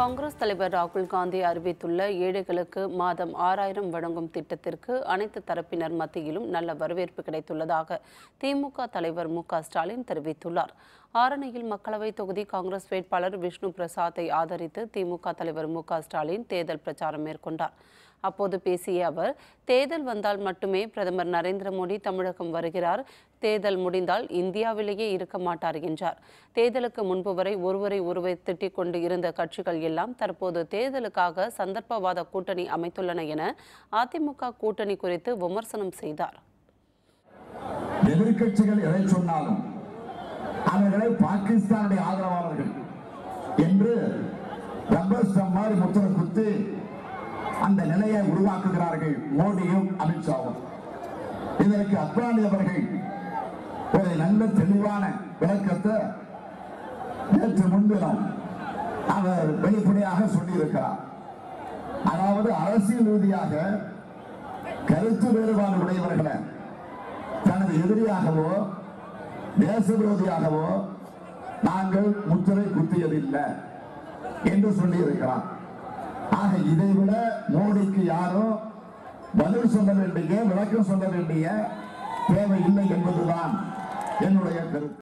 காங்கிரஸ் தலைவர் ராகுல் காந்தி அறிவித்துள்ள ஏழைகளுக்கு மாதம் ஆறாயிரம் வழங்கும் திட்டத்திற்கு அனைத்து தரப்பினர் மத்தியிலும் நல்ல வரவேற்பு கிடைத்துள்ளதாக திமுக தலைவர் மு க ஸ்டாலின் தெரிவித்துள்ளார். ஆரணியில் மக்களவைத் தொகுதி காங்கிரஸ் வேட்பாளர் விஷ்ணு பிரசாத்தை ஆதரித்து திமுக தலைவர் மு க ஸ்டாலின் தேர்தல் பிரச்சாரம் மேற்கொண்டார். அப்போது பேசிய அவர் தேர்தல் வந்தால் மட்டுமே பிரதமர் நரேந்திர மோடி தமிழகம் வருகிறார். தேர்தல் முடிந்தால் இந்தியாவிலேயே இருக்க மாட்டார் என்றார். தேர்தலுக்கு முன்பு வரை ஒருவரை ஒருவர் திட்டிக் கொண்டு இருந்த கட்சிகள் எல்லாம் தற்போது தேர்தலுக்காக சந்தர்ப்பவாத கூட்டணி அமைத்துள்ளன என அதிமுக கூட்டணி குறித்து விமர்சனம் செய்தார். எதிர்கட்சிகள் எதை சொன்னாலும் அவர்களை பாகிஸ்தானுடைய ஆதரவாளர்கள் என்று ரப்பர் ஸ்டம் மாதிரி முத்திரை குத்தி அந்த நிலையை உருவாக்குகிறார்கள் மோடியும் அமித்ஷாவும் இதற்கு அத்வானி அவர்கள் ஒரு நல்ல தெளிவான விளக்கத்தை நேற்று முன்தினம் அவர் வெளிப்படையாக சொல்லியிருக்கிறார். அதாவது அரசியல் ரீதியாக கருத்து வேறுபாடு உடையவர்களை தனது எதிரியாகவோ தேச விரோதியாகவோ நாங்கள் முத்திரை குத்தியதில்லை என்று சொல்லியிருக்கிறார். ஆக இதைவிட மோடிக்கு யாரும் பதில் சொல்ல வேண்டிய விளக்கம் சொல்ல வேண்டிய தேவை இல்லை என்பதுதான் என்னுடைய கருத்து.